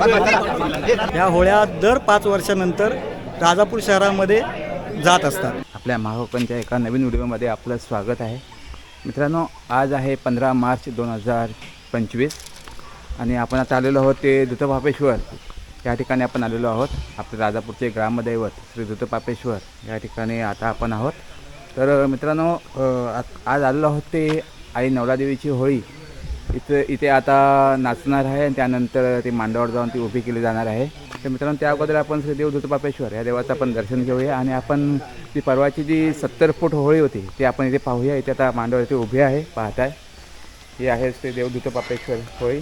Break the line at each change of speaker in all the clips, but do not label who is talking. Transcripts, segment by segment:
ह्या होळ्या दर पाच वर्षानंतर राजापूर शहरामध्ये जात असतात.
आपल्या महापंच्या एका नवीन व्हिडिओमध्ये आपलं स्वागत आहे. मित्रांनो आज आहे पंधरा मार्च दोन हजार पंचवीस आणि आपण आता आलेलो आहोत ते दुतपापेश्वर या ठिकाणी आपण आलेलो आहोत. आपले राजापूरचे ग्रामदैवत श्री दुतपापेश्वर या ठिकाणी आता आपण आहोत. तर मित्रांनो आज आलेलो आहोत ते आई नवलादेवीची होळी. इथं इथे आता नाचणार आहे आणि त्यानंतर ती मांडावर जाऊन ती उभी केली जाणार आहे. तर मित्रांनो त्या अगोदर आपण देव दुतपापेश्वर या देवाचं आपण दर्शन घेऊया आणि आपण ती परवाची जी सत्तर फूट होळी होती ती आपण इथे पाहूया. इथे आता मांडावर इथे उभी आहे पाहताय. ही आहे श्री देव दुतपापेश्वर होळी.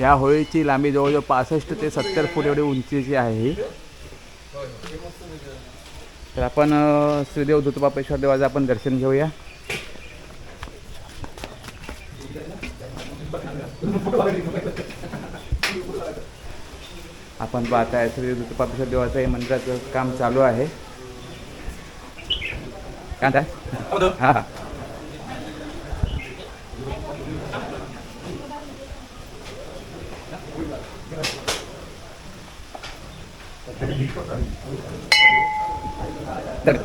या होळीची लांबी जवळजवळ पासष्ट ते सत्तर फूट एवढी उंचीची आहे ही. तर आपण श्रीदेव धुतबापेश्वर देवाचं आपण दर्शन घेऊया. आपण पाहताय श्री धुतबापेश्वर देवाचं हे मंदिराचं काम चालू आहे. काय म्हणताय? हां हां. तर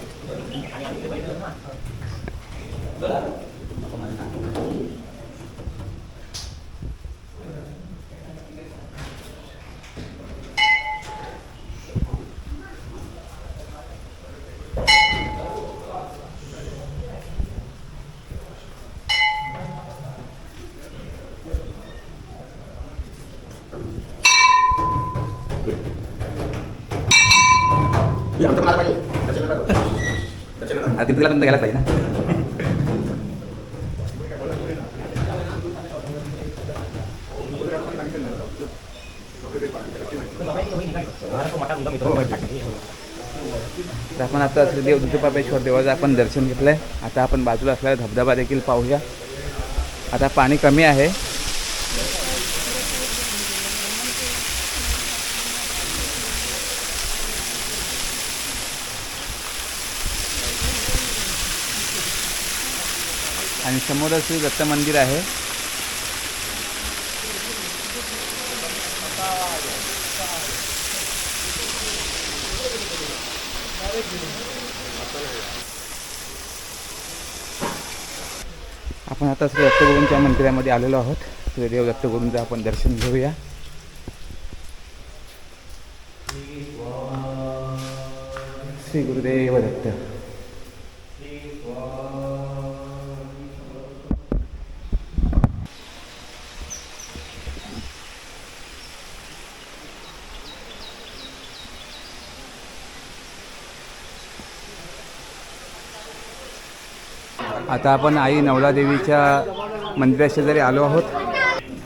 आता तिला गेला पाहिजे ना तर आपण आता श्री देव दुधपापेश्वर देवाचं आपण दर्शन घेतलंय. आता आपण बाजूला असलेला धबधबा देखील पाहूया. आता पाणी कमी आहे. आणि समोरच श्री दत्त मंदिर आहे. आपण आता श्री दत्तगुरूंच्या मंदिरामध्ये आलेलो आहोत. श्री देव दत्तगुरूंचं आपण दर्शन घेऊया. श्री गुरुदेव दत्त. आता आपण आई नवला देवीच्या जरी आलो आहोत.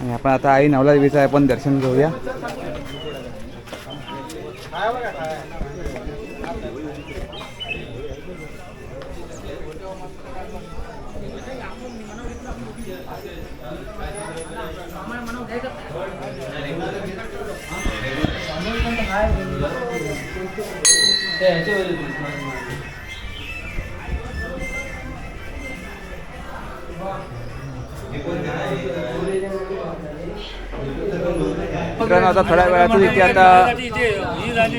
आणि आपण आता आई नवला देवीचं आपण दर्शन घेऊया. मित्रांनो आता थोड्या वेळातच इथे आता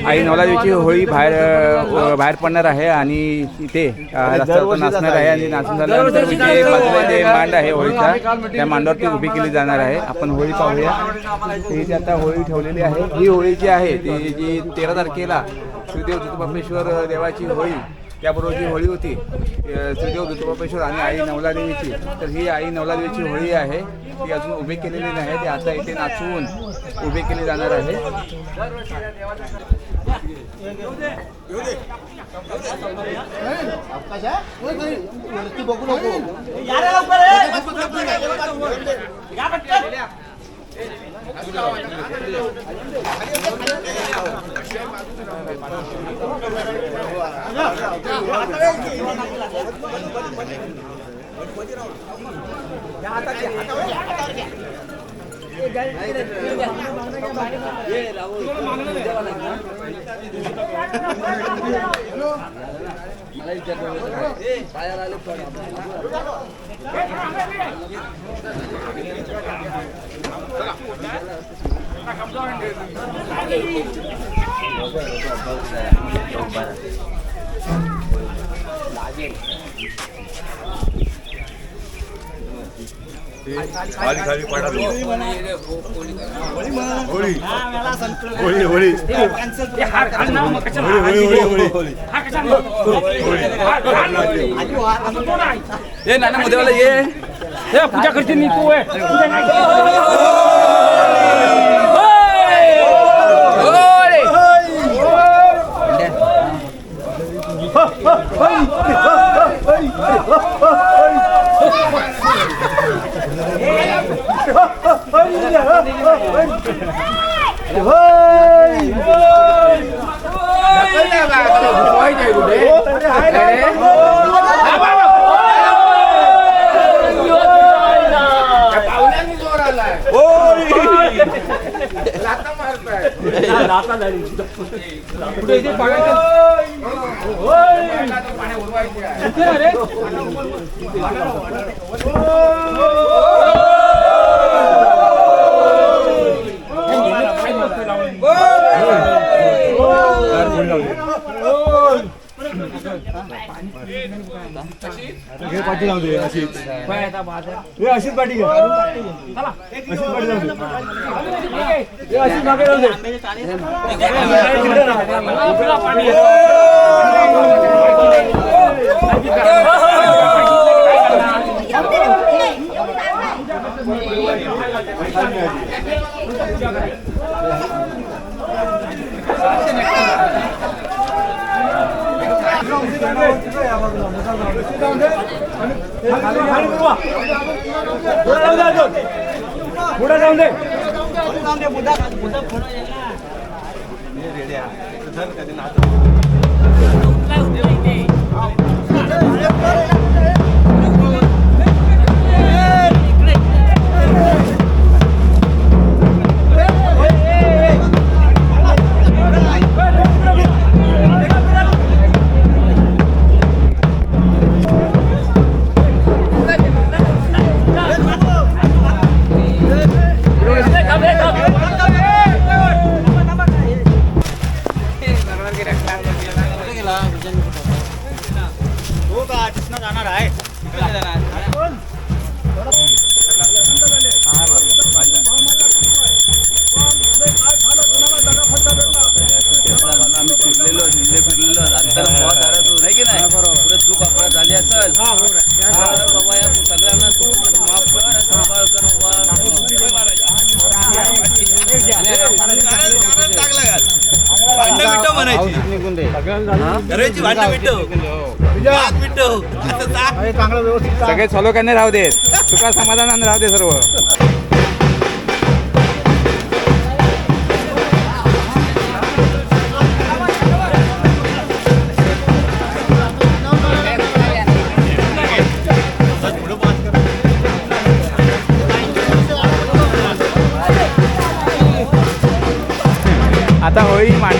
आई नवलादेवीची होळी बाहेर बाहेर पडणार आहे आणि इथे रस्त्यावर नाचणार आहे आणि नाचून झाल्यानंतर इथे बाजूला जे मांड आहे होळीचा त्या मांडावरती उभी केली जाणार आहे. आपण होळी पाहूया. इथे आता होळी ठेवलेली आहे. ही होळी जी आहे ती जी तेरा तारखेला श्रीदेव दत्तबापेश्वर देवाची होळी. त्याबरोबर जी होळी होती श्रीदेव दुर्गोपेश्वर आणि आई नवलादेवीची तर ही आई नवलादेवीची होळी आहे ती अजून उभी केलेली नाही ती आता इथे नाचवून उभी केली जाणार आहे
बघू नको मला विचार पायाला आले पण होळी. होळी होळी.
ए नाना मुदेवाला ये.
ए पूजा करते मी तू पूजा नाही Lahat ng
marpa. Lahat na nalilito. Pwede pa kayo. पाठी दे अशीच हे अशीच पाठी घे. अशीच पाठी दे. हे अशीच मागे जाऊ दे पुढे जाऊन दे
हो
सगळे सॉल्व करणे राहू देत? तुका समाधानाने राहू दे सर्व.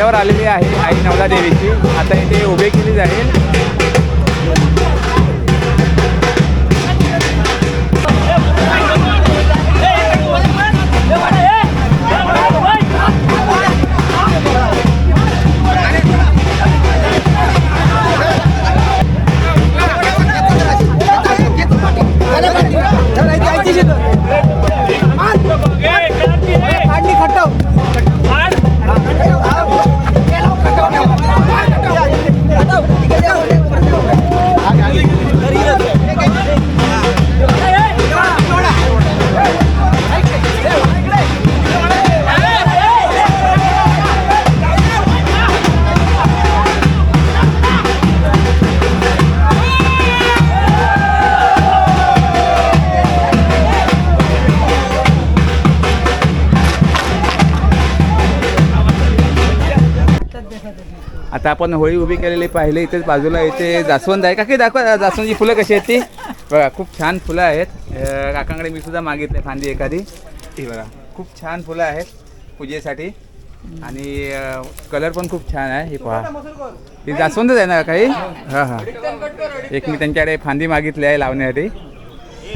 होळी आलेली आहे आई नवला देवीची. आता इथे उभे केली जाईल. आता आपण होळी उभी केलेली पाहिले इथे बाजूला इथे जास्वंद आहे. काकी दाखवा जास्वंदची फुलं कशी आहेत ती? बघा खूप छान फुलं आहेत. काकांकडे मी सुद्धा मागितले फांदी एखादी. ती बघा खूप छान फुलं आहेत पूजेसाठी. आणि कलर पण खूप छान आहे. ही पहा. ती जास्वंदच आहे ना काही हां हां. एक मी त्यांच्याकडे फांदी मागितली आहे लावण्यासाठी.
हे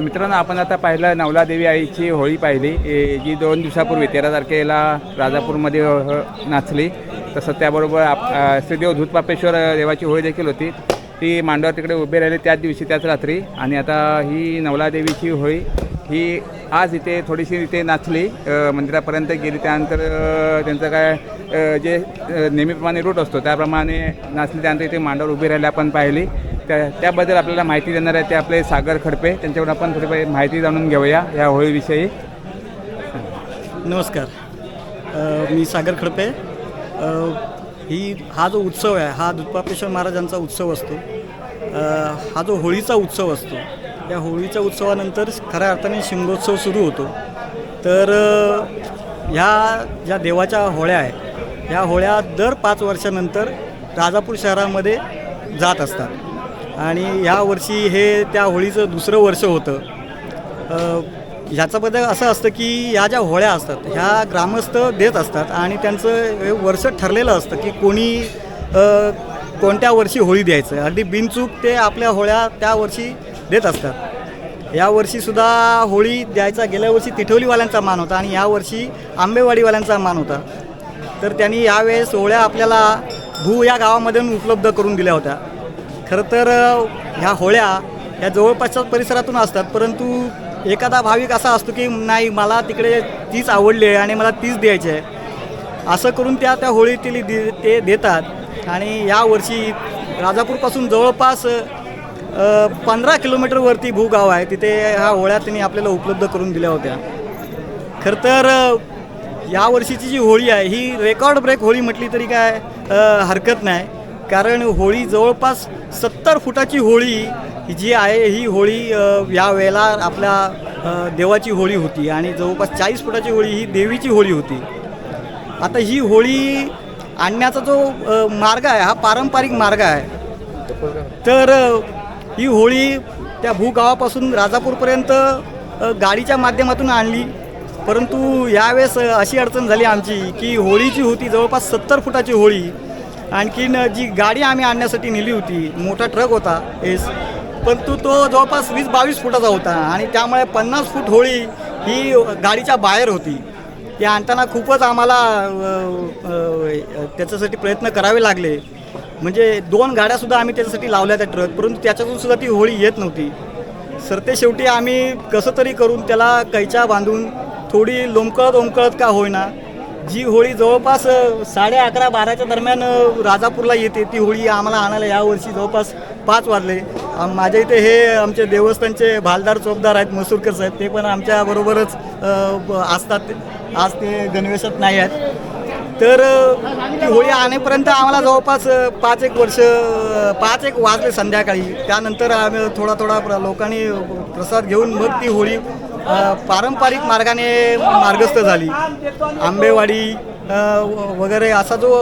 मित्रांनो आपण आता पाहिलं नवला देवी आईची होळी पाहिली. जी दोन दिवसापूर्वी तेरा तारखेला राजापूरमध्ये नाचली. तसं त्याबरोबर आप श्रीदेव धूतपापेश्वर देवाची होळी देखील होती. ती मांडवावर तिकडे उभे राहिले त्याच दिवशी त्याच रात्री. आणि आता ही नवला देवीची होळी ही आज इथे थोडीशी इथे नाचली मंदिरापर्यंत गेली. त्यानंतर त्यांचं काय जे नेहमीप्रमाणे रूट असतो त्याप्रमाणे नाचली. त्यानंतर इथे मांडावर उभी राहिली आपण पाहिली. त्या त्याबद्दल आपल्याला माहिती देणार आहे ते आपले सागर खडपे. त्यांच्याकडून आपण थोडी माहिती जाणून घेऊया या होळीविषयी.
नमस्कार. मी सागर खडपे. ही हा जो उत्सव आहे हा दुत्पापेश्वर महाराजांचा उत्सव असतो. हा जो होळीचा उत्सव असतो या होळीच्या उत्सवानंतर खऱ्या अर्थाने शिमगोत्सव सुरू होतो. तर ह्या ज्या देवाच्या होळ्या आहेत ह्या होळ्या दर पाच वर्षानंतर राजापूर शहरामध्ये जात असतात. आणि ह्या वर्षी हे त्या होळीचं दुसरं वर्ष होतं. अ, ह्याच्याबद्दल असं असतं की ह्या ज्या होळ्या असतात ह्या ग्रामस्थ देत असतात आणि त्यांचं हे वर्ष ठरलेलं असतं की कोणी कोणत्या वर्षी होळी द्यायचं. अगदी बिनचूक ते आपल्या होळ्या त्या वर्षी देत असतात. यावर्षीसुद्धा होळी द्यायचा गेल्या वर्षी तिठवलीवाल्यांचा मान होता आणि यावर्षी आंबेवाडीवाल्यांचा मान होता. तर त्यांनी यावेळेस होळ्या आपल्याला भू या गावामधून उपलब्ध करून दिल्या होत्या. खरं तर ह्या होळ्या ह्या जवळपासच्या परिसरातून असतात परंतु एखादा भाविक असा असतो की नाही मला तिकडे तीच आवडली आहे आणि मला तीच द्यायची आहे. असं करून त्या त्या होळीतील दे ते देतात. आणि यावर्षी राजापूरपासून जवळपास पंधरा किलोमीटरवरती भूगाव आहे. तिथे ह्या होळ्या त्यांनी आपल्याला उपलब्ध करून दिल्या होत्या. खरं तर या वर्षीची जी होळी आहे ही रेकॉर्ड ब्रेक होळी म्हटली तरी काय हरकत नाही. कारण होळी जवळपास सत्तर फुटाची होळी जी आहे ही होळी या वेळेला आपल्या देवाची होळी होती आणि जवळपास चाळीस फुटाची होळी ही देवीची होळी होती. आता ही होळी आणण्याचा जो मार्ग आहे हा पारंपरिक मार्ग आहे. तर ही होळी त्या भूगावापासून राजापूरपर्यंत गाडीच्या माध्यमातून आणली. परंतु यावेळेस अशी अडचण झाली आमची की होळीची होती जवळपास सत्तर फुटाची होळी. आणखीन जी गाडी आम्ही आणण्यासाठी नेली होती मोठा ट्रक होता एस. परंतु तो जवळपास वीस बावीस फुटाचा होता आणि त्यामुळे पन्नास फूट होळी ही गाडीच्या बाहेर होती. ती आणताना खूपच आम्हाला त्याच्यासाठी प्रयत्न करावे लागले. म्हणजे दोन गाड्यासुद्धा आम्ही त्याच्यासाठी लावल्या त्या ट्रक परंतु त्याच्यातून सुद्धा ती होळी येत नव्हती. सर ते शेवटी आम्ही कसं तरी करून त्याला कैच्या बांधून थोडी लोंबकळत ओमकळत का होईना जी होळी जवळपास साडे अकरा बाराच्या दरम्यान राजापूरला येते ती होळी आम्हाला आणायला यावर्षी जवळपास पाच वाजले. माझ्या इथे हे आमचे देवस्थानचे भालदार चौकदार आहेत मसूरकर साहेब ते पण आमच्याबरोबरच असतात. आज ते गणवेशात नाही आहेत. तर ती होळी आणेपर्यंत आम्हाला जवळपास पाच एक वर्ष पाच एक वाजले संध्याकाळी. त्यानंतर आम्ही थोडा थोडा प्र- लोकांनी प्रसाद घेऊन मग ती होळी पारंपरिक मार्गाने मार्गस्थ झाली. आंबेवाडी व- वगैरे असा जो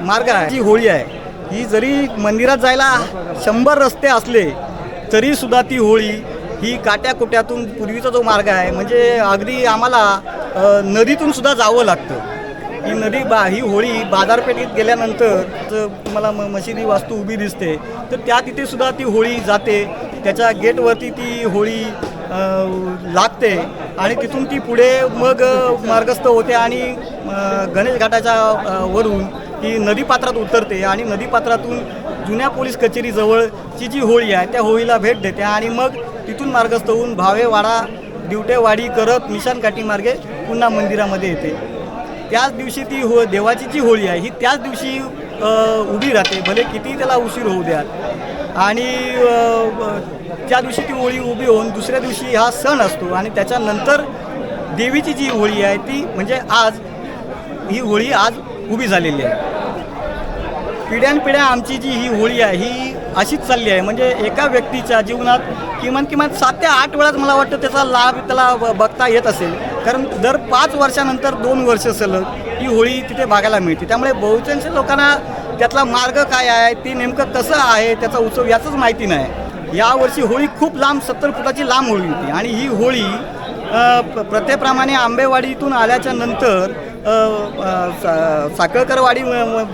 मार्ग आहे जी होळी आहे ही जरी मंदिरात जायला शंभर रस्ते असले तरीसुद्धा ती होळी ही काट्याकुट्यातून पूर्वीचा जो मार्ग आहे म्हणजे अगदी आम्हाला नदीतून सुद्धा जावं लागतं. ही नदी बा ही होळी बाजारपेठेत गेल्यानंतर जर तुम्हाला म मशिदी वास्तू उभी दिसते तर त्या तिथे सुद्धा ती होळी जाते. त्याच्या गेटवरती ती होळी लागते आणि तिथून ती पुढे मग मार्गस्थ होते आणि गणेश घाटाच्या वरून ती नदीपात्रात उतरते आणि नदीपात्रातून जुन्या पोलीस कचेरीजवळची जी होळी आहे त्या होळीला भेट देते आणि मग तिथून मार्गस्थ होऊन भावेवाडा दिवटेवाडी करत निशाणकाठी मार्गे पुन्हा मंदिरामध्ये येते. त्याच दिवशी ती हो देवाची जी होळी आहे ही त्याच दिवशी उभी राहते. भले किती त्याला उशीर होऊ द्या आणि त्या दिवशी ती होळी उभी होऊन दुसऱ्या दिवशी हा सण असतो आणि त्याच्यानंतर देवीची जी होळी आहे ती म्हणजे आज ही होळी आज उभी झालेली आहे. पिढ्यानपिढ्या आमची जी ही होळी आहे ही अशीच चालली आहे. म्हणजे एका व्यक्तीच्या जीवनात किमान किमान सात ते आठ वेळाच मला वाटतं त्याचा लाभ त्याला ब- बघता येत असेल. कारण दर पाच वर्षानंतर दोन वर्ष सलग ही होळी तिथे बघायला मिळते. त्यामुळे बहुतांश लोकांना त्यातला मार्ग काय आहे ते नेमकं कसं आहे त्याचा उत्सव याचंच माहिती नाही. यावर्षी होळी खूप लांब सत्तर फुटाची लांब होळी होती. आणि ही होळी प्रथेप्रमाणे आंबेवाडीतून आल्याच्यानंतर सा- साखळकरवाडी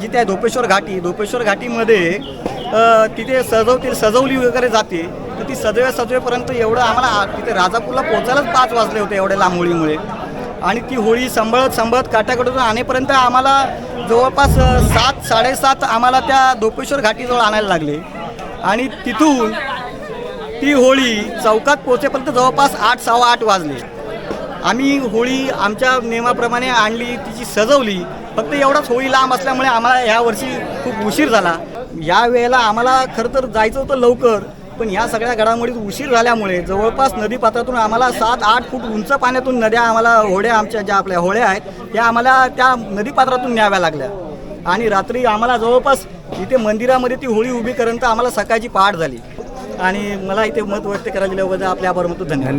जिथे आहे धोपेश्वर घाटी धोपेश्वर घाटीमध्ये तिथे सजवतील सजवली वगैरे जाते. तर ती सजवे सजवेपर्यंत एवढं आम्हाला तिथे राजापूरला पोचायलाच पाच वाजले होते एवढ्या लांब होळीमुळे. आणि ती होळी संभळत संभळत काटाकडून आणेपर्यंत आम्हाला जवळपास सात साडेसात आम्हाला त्या दोपेश्वर घाटीजवळ आणायला लागले. आणि तिथून ती होळी चौकात पोहोचेपर्यंत जवळपास आठ सव्वा आठ वाजले. आम्ही होळी आमच्या नियमाप्रमाणे आणली तिची सजवली. फक्त एवढाच होळी लांब असल्यामुळे आम्हाला ह्या वर्षी खूप उशीर झाला. या वेळेला आम्हाला खरं तर जायचं होतं लवकर पण ह्या सगळ्या घडामोडीत उशीर झाल्यामुळे जवळपास नदीपात्रातून आम्हाला सात आठ फूट उंच पाण्यातून नद्या आम्हाला होड्या आमच्या ज्या आपल्या होड्या आहेत त्या आम्हाला त्या नदीपात्रातून न्याव्या लागल्या. आणि रात्री आम्हाला जवळपास इथे मंदिरामध्ये ती होळी उभी करंत आम्हाला सकाळची पहाट झाली. आणि मला इथे मत व्यक्त करायला दिल्याबद्दल आपल्या आभार म्हणतो
धन्यवाद.